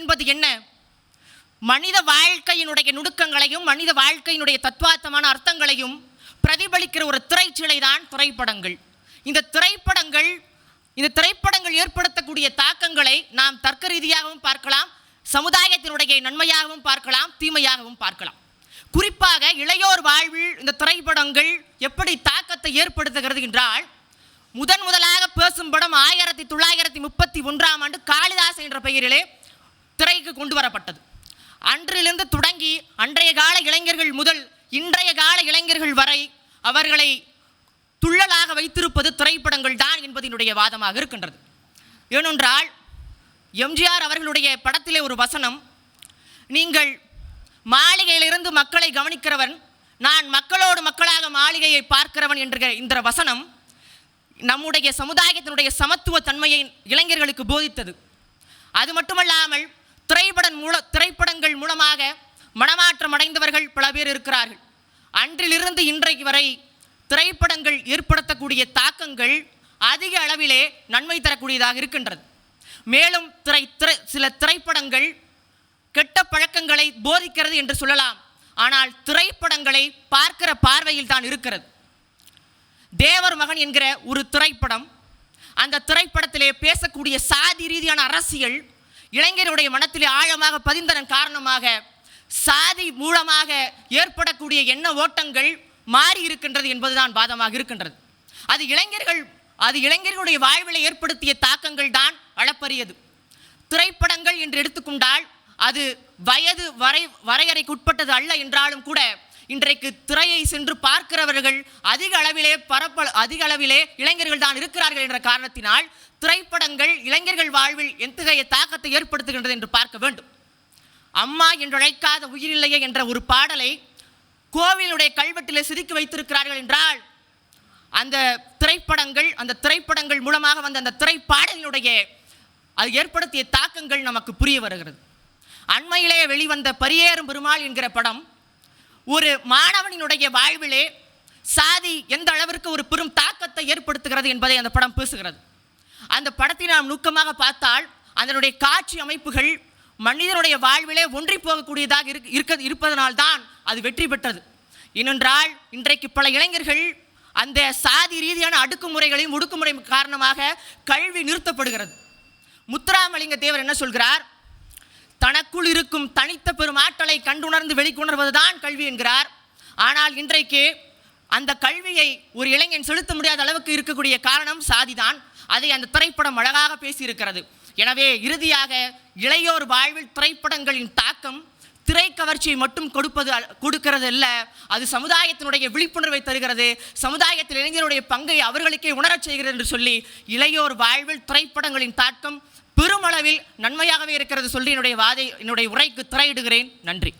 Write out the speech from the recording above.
என்பது என்ன? மனித வாழ்க்கையினுடைய நுணுக்கங்களையும் மனித வாழ்க்கையினுடைய தத்துவார்த்தமான அர்த்தங்களையும் பிரதிபலிக்கிற ஒரு திரைச்சிலை தான் திரைப்படங்கள். இந்த திரைப்படங்கள் இந்த திரைப்படங்கள் ஏற்படுத்தக்கூடிய தாக்கங்களை நாம் தர்க்க ரீதியாகவும் பார்க்கலாம் சமுதாயத்தினுடைய நன்மையாகவும் பார்க்கலாம் தீமையாகவும் பார்க்கலாம். குறிப்பாக இளையோர் வாழ்வில் இந்த திரைப்படங்கள் எப்படி தாக்கத்தை ஏற்படுத்துகிறது என்றால் முதன் முதலாக பேசும் படம் ஆயிரத்தி தொள்ளாயிரத்தி முப்பத்தி ஒன்றாம் ஆண்டு காளிதாஸ் என்ற பெயரிலே கொண்டு வரப்பட்டது அன்றிலிருந்து தொடங்கி அன்றைய கால இளைஞர்கள் முதல் இன்றைய கால இளைஞர்கள் வரை அவர்களை துள்ளலாக வைத்திருப்பது திரைப்படங்கள் தான் என்பதனுடைய வாதமாக இருக்கின்றது. ஏனென்றால் எம்ஜிஆர் அவர்களுடைய படத்திலே ஒரு வசனம் நீங்கள் மாளிகையிலிருந்து மக்களை கவனிக்கிறவன் நான் மக்களோடு மக்களாக மாளிகையை பார்க்கிறவன் என்ற இந்த வசனம் நம்முடைய சமுதாயத்தினுடைய சமத்துவ தன்மையை இளைஞர்களுக்கு போதித்தது. அது மட்டுமல்லாமல் திரைப்படம் மூல திரைப்படங்கள் மூலமாக மனமாற்றம் அடைந்தவர்கள் பல பேர் இருக்கிறார்கள். அன்றிலிருந்து இன்றைக்கு வரை திரைப்படங்கள் ஏற்படுத்தக்கூடிய தாக்கங்கள் அதிக அளவிலே நன்மை தரக்கூடியதாக இருக்கின்றது. மேலும் திரை திரை சில திரைப்படங்கள் கெட்ட பழக்கங்களை போதிக்கிறது என்று சொல்லலாம். ஆனால் திரைப்படங்களை பார்க்கிற பார்வையில் தான் இருக்கிறது. தேவர் மகன் என்கிற ஒரு திரைப்படம் அந்த திரைப்படத்திலே பேசக்கூடிய சாதி ரீதியான அரசியல் இளைஞருடைய மனத்திலே ஆழமாக பதிந்ததன் காரணமாக சாதி மூலமாக ஏற்படக்கூடிய எண்ண ஓட்டங்கள் மாறி இருக்கின்றது என்பதுதான் வாதமாக இருக்கின்றது. அது இளைஞர்கள் அது இளைஞர்களுடைய வாழ்வில் ஏற்படுத்திய தாக்கங்கள் தான் அளப்பரியது. திரைப்படங்கள் என்று எடுத்துக்கொண்டால் அது வயது வரை வரையறைக்கு உட்பட்டது அல்ல என்றாலும் கூட இன்றைக்கு திரையை சென்று பார்க்கிறவர்கள் அதிக அளவிலே பரப்ப அதிக அளவிலே இளைஞர்கள் தான் இருக்கிறார்கள் என்ற காரணத்தினால் திரைப்படங்கள் இளைஞர்கள் வாழ்வில் எத்தகைய தாக்கத்தை ஏற்படுத்துகின்றது என்று பார்க்க வேண்டும். அம்மா என்றழைக்காத உயிரில்லையே என்ற ஒரு பாடலை கோவிலுடைய கல்வெட்டிலே சிரிக்க வைத்திருக்கிறார்கள் என்றால் அந்த திரைப்படங்கள் அந்த திரைப்படங்கள் மூலமாக வந்த அந்த திரைப்பாடலினுடைய அது ஏற்படுத்திய தாக்கங்கள் நமக்கு புரிய வருகிறது. அண்மையிலேயே வெளிவந்த பரியேறும் பெருமாள் என்கிற படம் ஒரு மாணவனினுடைய வாழ்விலே சாதி எந்த அளவிற்கு ஒரு பெரும் தாக்கத்தை ஏற்படுத்துகிறது என்பதை அந்த படம் பேசுகிறது. அந்த படத்தை நாம் நுட்கமாக பார்த்தால் அதனுடைய காட்சி அமைப்புகள் மனிதனுடைய வாழ்விலே ஒன்றி போகக்கூடியதாக இருக்க இருக்க இருப்பதனால்தான் அது வெற்றி பெற்றது. ஏனென்றால் இன்றைக்கு பல இளைஞர்கள் அந்த சாதி ரீதியான அடுக்குமுறைகளையும் ஒடுக்குமுறை காரணமாக கல்வி நிறுத்தப்படுகிறது. முத்துராமலிங்க தேவர் என்ன சொல்கிறார்? தனக்குள் இருக்கும் தனித்த பெரும் கண்டுணர்ந்து கண்டுணர்ந்து வெளிக்கொணர்வதுதான் கல்வி என்கிறார். ஆனால் இன்றைக்கு அந்த கல்வியை ஒரு இளைஞன் செலுத்த முடியாத அளவுக்கு இருக்கக்கூடிய காரணம் சாதிதான். அதை அந்த திரைப்படம் அழகாக பேசியிருக்கிறது. எனவே இறுதியாக இளையோர் வாழ்வில் திரைப்படங்களின் தாக்கம் திரை கவர்ச்சியை மட்டும் கொடுப்பது அ- கொடுக்கிறது அல்ல. அது சமுதாயத்தினுடைய விழிப்புணர்வை தருகிறது. சமுதாயத்தில் இளைஞருடைய பங்கை அவர்களுக்கே உணரச் செய்கிறது என்று சொல்லி இளையோர் வாழ்வில் திரைப்படங்களின் தாக்கம் பெருமளவில் நன்மையாகவே இருக்கிறது சொல்லி என்னுடைய வாதை என்னுடைய உரைக்கு திரையிடுகிறேன். நன்றி.